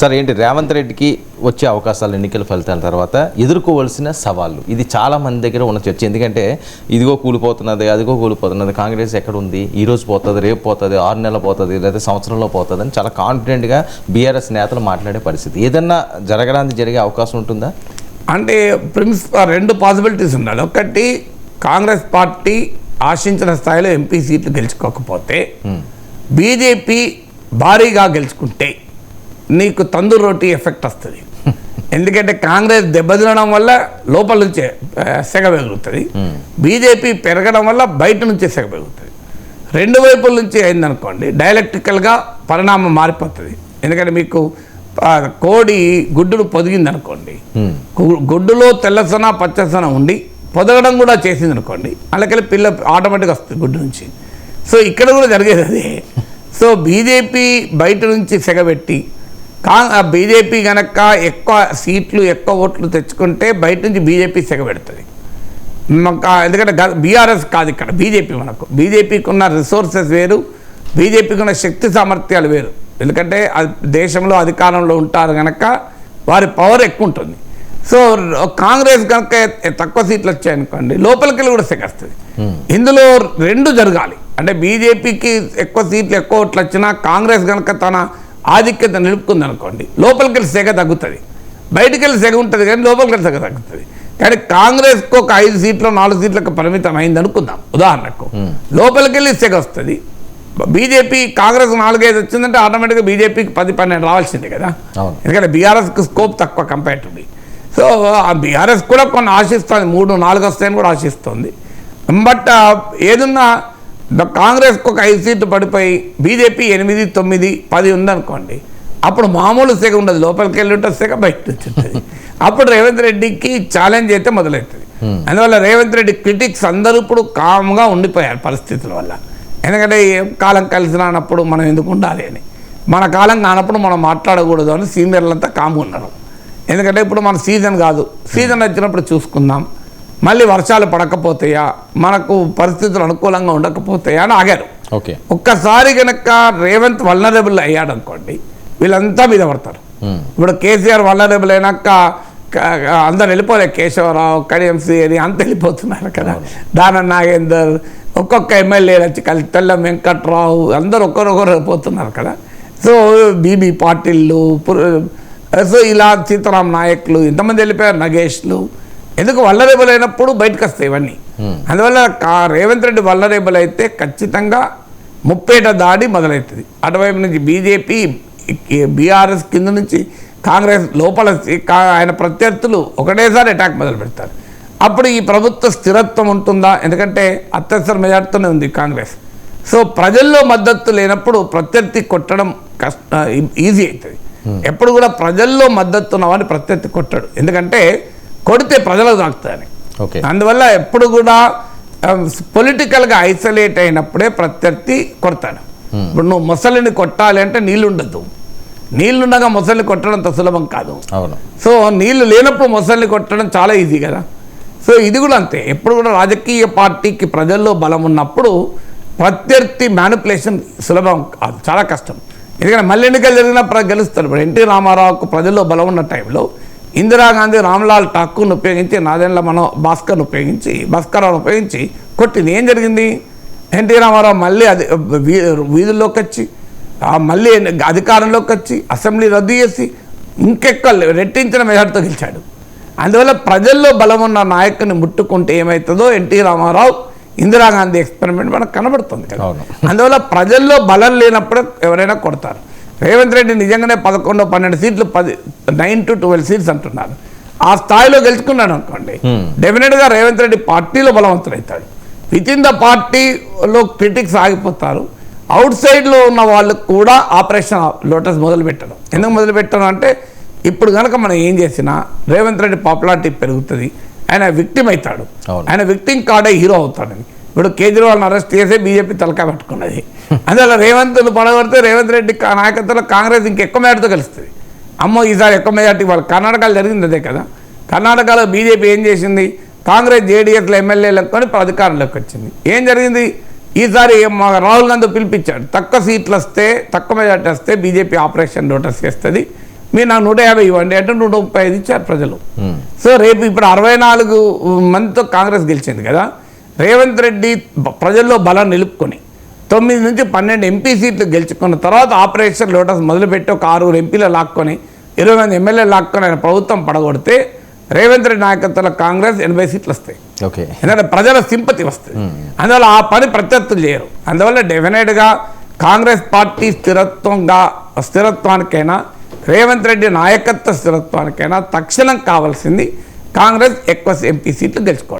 Sir ఏంటి రేవంత్ రెడ్డికి వచ్చే అవకాశాలు ఎన్నికల ఫలితాల తర్వాత ఎదుర్కోవాల్సిన సవాళ్ళు ఇది చాలా మంది దగ్గర ఉన్న చర్చ. ఎందుకంటే ఇదిగో కూలిపోతున్నది అదిగో కూలిపోతున్నది కాంగ్రెస్ ఎక్కడ ఉంది ఈ రోజు పోతుంది రేపు పోతుంది ఆరు నెలలు పోతుంది లేదా సంవత్సరంలో పోతుంది అని చాలా కాన్ఫిడెంట్గా బీఆర్ఎస్ నేతలు మాట్లాడే పరిస్థితి. ఏదన్నా జరగడానికి జరిగే అవకాశం ఉంటుందా? అంటే ప్రిన్సిపల్ రెండు పాసిబిలిటీస్ ఉండాలి. ఒకటి కాంగ్రెస్ పార్టీ ఆశించిన స్థాయిలో ఎంపీ సీట్లు గెలుచుకోకపోతే బీజేపీ భారీగా గెలుచుకుంటే నీకు తందూరు రోటీ ఎఫెక్ట్ వస్తుంది. ఎందుకంటే కాంగ్రెస్ దెబ్బతినడం వల్ల లోపల నుంచే సెగ పెరుగుతుంది. బీజేపీ పెరగడం వల్ల బయట నుంచే సెగ పెరుగుతుంది. రెండు వైపుల నుంచి అయిందనుకోండి డైలెక్ట్రికల్గా పరిణామం మారిపోతుంది. ఎందుకంటే మీకు కోడి గుడ్డును పొదిగింది అనుకోండి గుడ్డులో తెల్లసన పచ్చసన ఉండి పొదగడం కూడా చేసింది అనుకోండి అలాకెళ్ళి పిల్ల ఆటోమేటిక్గా వస్తుంది గుడ్డు నుంచి. సో ఇక్కడ కూడా జరిగేది అదే. సో బీజేపీ బయట నుంచి సెగబెట్టి కా బీజేపీ గనక ఎక్కువ సీట్లు ఎక్కువ ఓట్లు తెచ్చుకుంటే బయట నుంచి బీజేపీ సెగబెడుతుంది ఎందుకంటే బీఆర్ఎస్ కాదు ఇక్కడ బీజేపీ మనకు. బీజేపీకి ఉన్న రిసోర్సెస్ వేరు బీజేపీకి ఉన్న శక్తి సామర్థ్యాలు వేరు. ఎందుకంటే అది దేశంలో అధికారంలో ఉంటారు కనుక వారి పవర్ ఎక్కువ ఉంటుంది. సో కాంగ్రెస్ కనుక తక్కువ సీట్లు వచ్చాయనుకోండి లోపలికి వెళ్ళి కూడా సెగస్తుంది ఇందులో రెండు జరగాలి. అంటే బీజేపీకి ఎక్కువ సీట్లు ఎక్కువ ఓట్లు వచ్చినా కాంగ్రెస్ కనుక తన ఆధిక్యత నిలుపుకుంది అనుకోండి లోపలికి వెళ్ళి సెగ తగ్గుతుంది. బయటికి వెళ్ళి సెగ ఉంటుంది కానీ లోపలికి వెళ్ళి సెగ తగ్గుతుంది. కానీ కాంగ్రెస్కి ఒక ఐదు సీట్లు నాలుగు సీట్లకు పరిమితం అయింది అనుకుందాం ఉదాహరణకు. లోపలికి వెళ్ళి సెగ వస్తుంది. బీజేపీ కాంగ్రెస్ నాలుగైదు వచ్చిందంటే ఆటోమేటిక్గా బీజేపీకి పది పన్నెండు రావాల్సిందే కదా. ఎందుకంటే బీఆర్ఎస్కి స్కోప్ తక్కువ కంపేరిటివ్లీ సో ఆ బీఆర్ఎస్ కూడా కొన్ని ఆశిస్తుంది మూడు నాలుగు వస్తాయని కూడా ఆశిస్తుంది. బట్ ఏదున్నా కాంగ్రెస్కి ఒక ఐదు సీట్లు పడిపోయి బీజేపీ ఎనిమిది తొమ్మిది పది ఉందనుకోండి అప్పుడు మామూలు సెగ ఉండదు. లోపలికి వెళ్ళి ఉంటుంది సెగ బయట నుంచి ఉంటుంది అప్పుడు రేవంత్ రెడ్డికి ఛాలెంజ్ అయితే మొదలవుతుంది. అందువల్ల రేవంత్ రెడ్డి క్రిటిక్స్ అందరూ ఇప్పుడు కామ్గా ఉండిపోయారు పరిస్థితుల వల్ల. ఎందుకంటే ఏం కాలం కలిసి రానప్పుడు మనం ఎందుకు ఉండాలి అని. మన కాలం కానప్పుడు మనం మాట్లాడకూడదు అని సీనియర్లంతా కామ్గా ఉన్నారు. ఎందుకంటే ఇప్పుడు మన సీజన్ కాదు. సీజన్ వచ్చినప్పుడు చూసుకుందాం. మళ్ళీ వర్షాలు పడకపోతాయా మనకు పరిస్థితులు అనుకూలంగా ఉండకపోతాయా అని ఆగారు. ఓకే. ఒక్కసారి కనుక రేవంత్ వల్నరబుల్ అయ్యాడు అనుకోండి వీళ్ళంతా మీద పడతారు. ఇప్పుడు కేసీఆర్ వల్నరబుల్ అయినాక అందరు వెళ్ళిపోలే కేశవరావు కడియంసి అని అంత వెళ్ళిపోతున్నారు కదా. దాన నాగేందర్ ఒక్కొక్క ఎమ్మెల్యేలు వచ్చి కలిసి తెల్ల వెంకట్రావు అందరు ఒక్కరొకరు పోతున్నారు కదా. సో బీబీ పాటిల్లు సో ఇలా సీతారాం నాయక్లు ఇంతమంది వెళ్ళిపోయారు నగేష్లు. ఎందుకు వల్లరేబుల్ అయినప్పుడు బయటకు వస్తాయి ఇవన్నీ? అందువల్ల రేవంత్ రెడ్డి వల్లరేబుల్ అయితే ఖచ్చితంగా ముప్పేట దాడి మొదలవుతుంది అటువైపు నుంచి బీజేపీ బీఆర్ఎస్ కింద నుంచి కాంగ్రెస్ లోపల ఆయన ప్రత్యర్థులు ఒకటేసారి అటాక్ మొదలు పెడతారు. అప్పుడు ఈ ప్రభుత్వ స్థిరత్వం ఉంటుందా? ఎందుకంటే అత్యవసర మెజార్టీతోనే ఉంది కాంగ్రెస్. సో ప్రజల్లో మద్దతు లేనప్పుడు ప్రత్యర్థి కొట్టడం కష్ట ఈజీ అవుతుంది. ఎప్పుడు కూడా ప్రజల్లో మద్దతు ఉన్నవాడిని ప్రత్యర్థి కొట్టాడు. ఎందుకంటే కొడితే ప్రజలకు తాకుతాయని. ఓకే. అందువల్ల ఎప్పుడు కూడా పొలిటికల్గా ఐసోలేట్ అయినప్పుడే ప్రత్యర్థి కొడతాడు. ఇప్పుడు నువ్వు మొసలిని కొట్టాలి అంటే నీళ్ళు ఉండదు నీళ్ళుండగా మొసలిని కొట్టడం అంత సులభం కాదు. అవును. సో నీళ్ళు లేనప్పుడు మొసలిని కొట్టడం చాలా ఈజీ కదా. సో ఇది కూడా అంతే. ఎప్పుడు కూడా రాజకీయ పార్టీకి ప్రజల్లో బలం ఉన్నప్పుడు ప్రత్యర్థి మ్యానిపులేషన్ సులభం కాదు. చాలా కష్టం. ఎందుకంటే మళ్ళీ ఎన్నికలు జరిగినప్పుడు గెలుస్తారు. ఇప్పుడు ఎన్టీ రామారావుకు ప్రజల్లో బలం ఉన్న టైంలో ఇందిరాగాంధీ రామ్లాల్ ఠాకూర్ను ఉపయోగించి నాదెండ్ల మనో భాస్కర్ను ఉపయోగించి భాస్కర్రావును ఉపయోగించి కొట్టింది. ఏం జరిగింది? ఎన్టీ రామారావు మళ్ళీ అది వీధుల్లోకి వచ్చి మళ్ళీ అధికారంలోకి వచ్చి అసెంబ్లీ రద్దు చేసి ఇంకెక్కువ రెట్టించిన మెజార్టీతో గెలిచాడు. అందువల్ల ప్రజల్లో బలం ఉన్న నాయకుని ముట్టుకుంటే ఏమవుతుందో ఎన్టీ రామారావు ఇందిరాగాంధీ ఎక్స్పెరిమెంట్ మనకు కనబడుతుంది కదా. అందువల్ల ప్రజల్లో బలం లేనప్పుడు ఎవరైనా కొడతారు. రేవంత్ రెడ్డి నిజంగానే పదకొండు పన్నెండు సీట్లు పది నైన్ టు ట్వెల్వ్ సీట్స్ అంటున్నారు. ఆ స్థాయిలో గెలుచుకున్నాడు అనుకోండి. డెఫినెట్గా రేవంత్ రెడ్డి పార్టీలో బలవంతుడవుతాడు విత్ ఇన్ ద పార్టీలో క్రిటిక్స్ ఆగిపోతారు అవుట్ సైడ్లో ఉన్న వాళ్ళకు కూడా ఆపరేషన్ లోటస్ మొదలు పెట్టడం ఎందుకు మొదలు పెట్టడం అంటే ఇప్పుడు కనుక మనం ఏం చేసినా రేవంత్ రెడ్డి పాపులారిటీ పెరుగుతుంది. ఆయన విక్టిమ్ అవుతాడు. ఆయన విక్టిమ్ కార్డే హీరో అవుతాడని ఇప్పుడు కేజ్రీవాల్ని అరెస్ట్ చేసే బీజేపీ తలకాయ పట్టుకున్నది. అందువల్ల రేవంత్ను పడగొడితే రేవంత్ రెడ్డి నాయకత్వంలో కాంగ్రెస్ ఇంకెక్కువ మేరతో కలుస్తుంది అమ్మో ఈసారి ఎక్కువ మెజార్టీ వాళ్ళు కర్ణాటకలో జరిగింది అదే కదా. కర్ణాటకలో బీజేపీ ఏం చేసింది? కాంగ్రెస్ జేడీఎస్లో ఎమ్మెల్యేలకు కొని అధికారంలోకి వచ్చింది. ఏం జరిగింది? ఈసారి మా రాహుల్ గాంధీ పిలిపించాడు. తక్కువ సీట్లు వస్తే తక్కువ మెజార్టీ వస్తే బీజేపీ ఆపరేషన్ నోటీస్ చేస్తుంది. మీరు నాకు నూట యాభై ఇవ్వండి అంటే నూట ముప్పై ఐదు ఇచ్చారు ప్రజలు. ఉమ్. సో రేపు ఇప్పుడు అరవై నాలుగు మందితో కాంగ్రెస్ గెలిచింది కదా. రేవంత్ రెడ్డి ప్రజల్లో బలం నిలుపుకొని తొమ్మిది నుంచి పన్నెండు ఎంపీ సీట్లు గెలుచుకున్న తర్వాత ఆపరేషన్ లోటస్ మొదలుపెట్టి ఒక ఆరుగురు ఎంపీలు లాక్కొని ఇరవై మంది ఎమ్మెల్యే లాక్కొని ఆయన ప్రభుత్వం పడగొడితే రేవంత్ రెడ్డి నాయకత్వంలో కాంగ్రెస్ ఎనభై సీట్లు వస్తాయి. ఓకే. ఎందుకంటే ప్రజల సింపతి వస్తుంది అందువల్ల ఆ పని ప్రత్యర్థులు చేయరు. అందువల్ల డెఫినెట్గా కాంగ్రెస్ పార్టీ స్థిరత్వంగా స్థిరత్వానికైనా రేవంత్ రెడ్డి నాయకత్వ స్థిరత్వానికైనా తక్షణం కావాల్సింది కాంగ్రెస్ ఎక్కువ ఎంపీ సీట్లు గెలుచుకోవడం.